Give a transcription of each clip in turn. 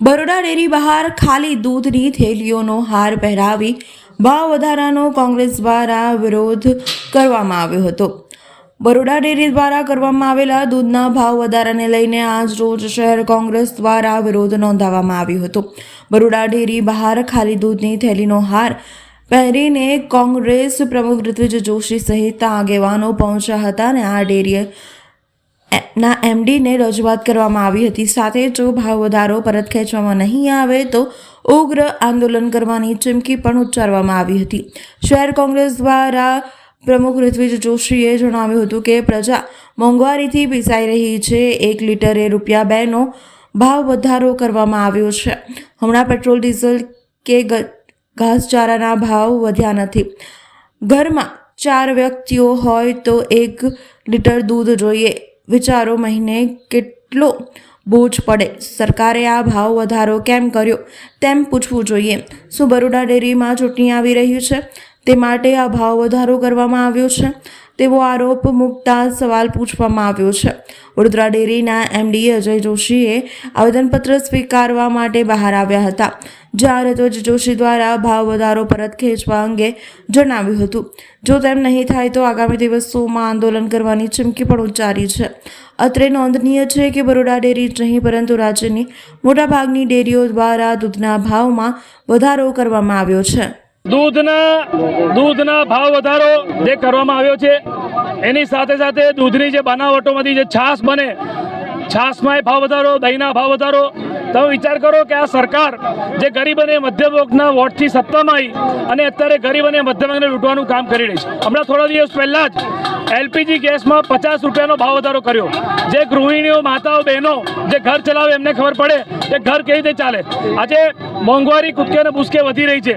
Baroda dairy બહાર ખાલી દૂધની થેલીઓનો હાર પહેરાવી ભાવ વધારાનો કોંગ્રેસ દ્વારા વિરોધ કરવામાં આવ્યો હતો. બરોડા ડેરી દ્વારા કરવામાં આવેલા દૂધના ભાવ વધારાને લઈને આજ રોજ શહેર કોંગ્રેસ દ્વારા વિરોધ નોંધાવવામાં આવ્યો હતો. બરોડા ડેરી બહાર ખાલી દૂધની થેલીનો હાર પહેરીને કોંગ્રેસ પ્રમુખ ઋત્વિજ જોશી સહિત આગેવાનો પહોંચ્યા હતા અને આ ડેરીએ ના એમડીને રજૂઆત કરવામાં આવી હતી. સાથે જો ભાવ વધારો પરત ખેંચવામાં નહીં આવે તો ઉગ્ર આંદોલન કરવાની ચીમકી પણ ઉચ્ચારવામાં આવી હતી. શહેર કોંગ્રેસ દ્વારા પ્રમુખ ઋત્વિજ જોશીએ જણાવ્યું હતું કે પ્રજા મોંઘવારીથી પીસાઈ રહી છે. એક લીટરે રૂપિયા બેનો ભાવ વધારો કરવામાં આવ્યો છે. હમણાં પેટ્રોલ, ડીઝલ કે ઘાસચારાના ભાવ વધ્યા નથી. ઘરમાં ચાર વ્યક્તિઓ હોય તો એક લીટર દૂધ જોઈએ. વિચારો મહિને કેટલો બોજ પડે? સરકારે આ ભાવ વધારો કેમ કર્યો? તેમ પૂછવું જોઈએ. શું બરોડા ડેરીમાં ચૂંટણી આવી રહી છે. તે માટે આ ભાવ વધારો કરવામાં આવ્યો છે. તેવો આરોપ મૂકતા સવાલ પૂછવામાં આવ્યો છે. વડોદરા ડેરીના એમડી અજય જોશીએ આવેદનપત્ર સ્વીકારવા માટે બહાર આવ્યા હતા જ્યાં રજોજ જોશી દ્વારા ભાવ વધારો પરત ખેંચવા અંગે જણાવ્યું હતું. જો તેમ નહીં થાય તો આગામી દિવસોમાં આંદોલન કરવાની ચીમકી પણ ઉચ્ચારી છે. અત્રે નોંધનીય છે કે બરોડા ડેરી જ નહીં, પરંતુ રાજ્યની મોટાભાગની ડેરીઓ દ્વારા દૂધના ભાવમાં વધારો કરવામાં આવ્યો છે. દૂધના દૂધના ભાવ વધારો જે કરવામાં આવ્યો છે, એની સાથે સાથે દૂધની જે બનાવટોમાંથી જે છાશ બને છાશમાં ભાવ વધારો, દહીંના ભાવ વધારો. તમે વિચાર કરો કે આ સરકાર જે ગરીબ અને મધ્યમ વર્ગના વોટથી સત્તામાં આવી અને અત્યારે ગરીબ અને મધ્યમ વર્ગને લૂંટવાનું કામ કરી રહી છે. હમણાં થોડા દિવસ પહેલાં જ એલપીજી ગેસમાં પચાસ રૂપિયાનો ભાવ વધારો કર્યો. જે ગૃહિણીઓ, માતાઓ, બહેનો જે ઘર ચલાવે એમને ખબર પડે કે ઘર કેવી રીતે ચાલે. આજે મોંઘવારી, કૂદકે અને ભૂસકે વધી રહી છે.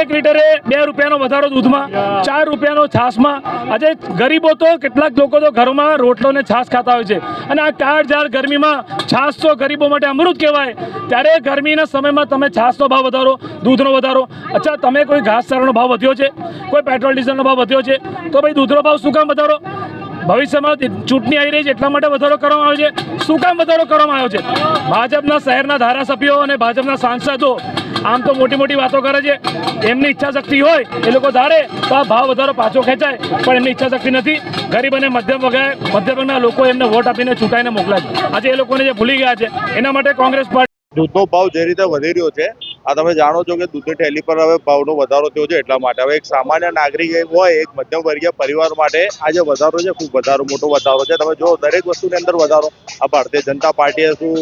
એક લીટરે બે રૂપિયાનો વધારો દૂધમાં, ચાર રૂપિયાનો છાશમાં. આજે ગરીબો તો કેટલાક લોકો તો ઘરોમાં રોટલો ને છાશ ખાતા હોય છે. અને આ કાળઝાળ ગરમીમાં છાશ તો ગરીબો માટે અમૃત કહેવાય. ત્યારે ગરમીના સમયમાં તમે છાશનો ભાવ વધારો, દૂધનો વધારો. અચ્છા, તમે કોઈ ઘાસચારાનો ભાવ વધ્યો છે? કોઈ પેટ્રોલ ડીઝલનો ભાવ વધ્યો છે? તો ભાઈ દૂધનો ભાવ શું કામ વધારો? ભવિષ્યમાં ચૂંટણી આવી રહી છે એટલા માટે વધારો કરવામાં આવ્યો છે. શું કામ વધારો કરવામાં આવ્યો છે? ભાજપના શહેરના ધારાસભ્યો અને ભાજપના સાંસદો આમ તો મોટી મોટી વાતો કરે છે. એમની ઈચ્છા શક્તિ હોય એ લોકો ધારે તો આ ભાવ વધારો પાછો ખેંચાય, પણ એમની ઈચ્છા શક્તિ નથી. ગરીબ અને મધ્યમ વગેરે મધ્યમના લોકો એમને વોટ આપીને ચૂંટાઈને મોકલાય છે. આજે એ લોકોને જે ભૂલી ગયા છે, એના માટે કોંગ્રેસ પાર્ટી દૂધનો ભાવ જે રીતે વધી રહ્યો છે આ તમે જાણો છો કે દૂધની થેલી પર હવે ભાવનો વધારો થયો છે એટલા માટે. હવે એક સામાન્ય નાગરિક હોય, એક મધ્યમ વર્ગીય પરિવાર માટે આ જે વધારો છે, ખૂબ વધારો, મોટો વધારો છે. તમે જો દરેક વસ્તુની અંદર વધારો. આ ભારતીય જનતા પાર્ટીએ શું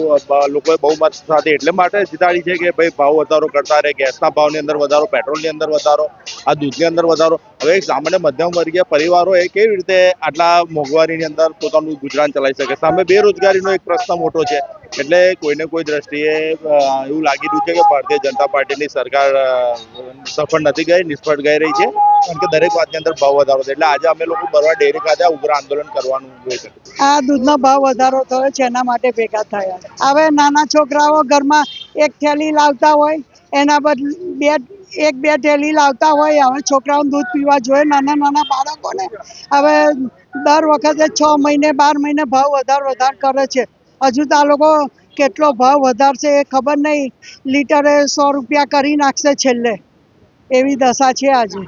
લોકોએ બહુમત સાથે એટલે માટે જીતાડી છે કે ભાઈ ભાવ વધારો કરતા રહે, ગેસના ભાવની અંદર વધારો, પેટ્રોલની અંદર વધારો, આ દૂધની અંદર વધારો. હવે એક સામાન્ય મધ્યમ વર્ગીય પરિવારો એ કેવી રીતે આટલા મોંઘવારીની અંદર પોતાનું ગુજરાન ચલાવી શકે? સામે બેરોજગારીનો એક પ્રશ્ન મોટો છે. એટલે કોઈને કોઈ દ્રષ્ટિએ એવું લાગી રહ્યું છે કે ભારતીય જનતા પાર્ટીની સરકાર સફળ નથી ગઈ, નિષ્ફળ ગઈ રહી છે. કારણ કે દરેક વાતની અંદર ભાવ વધારો એટલે આજે અમે લોકો બરવા ડેરી ખાતે ઉગ્ર આંદોલન કરવાનું આ દૂધનો ભાવ વધારો થયો છે એના માટે ભેગા થયા. હવે નાના છોકરાઓ ઘરમાં એક થેલી લાવતા હોય, એના બદલે બે, એક, બે થેલી લાવતા હોય, હવે છોકરાઓને દૂધ પીવા જોઈએ, નાના નાના બાળકોને. હવે દર વખતે છ મહિને, બાર મહિને ભાવ વધાર વધાર કરે છે. હજુ તો આ લોકો કેટલો ભાવ વધારશે એ ખબર નહીં. લીટરે સો રૂપિયા કરી નાખશે છેલ્લે. એવી દશા છે આજે.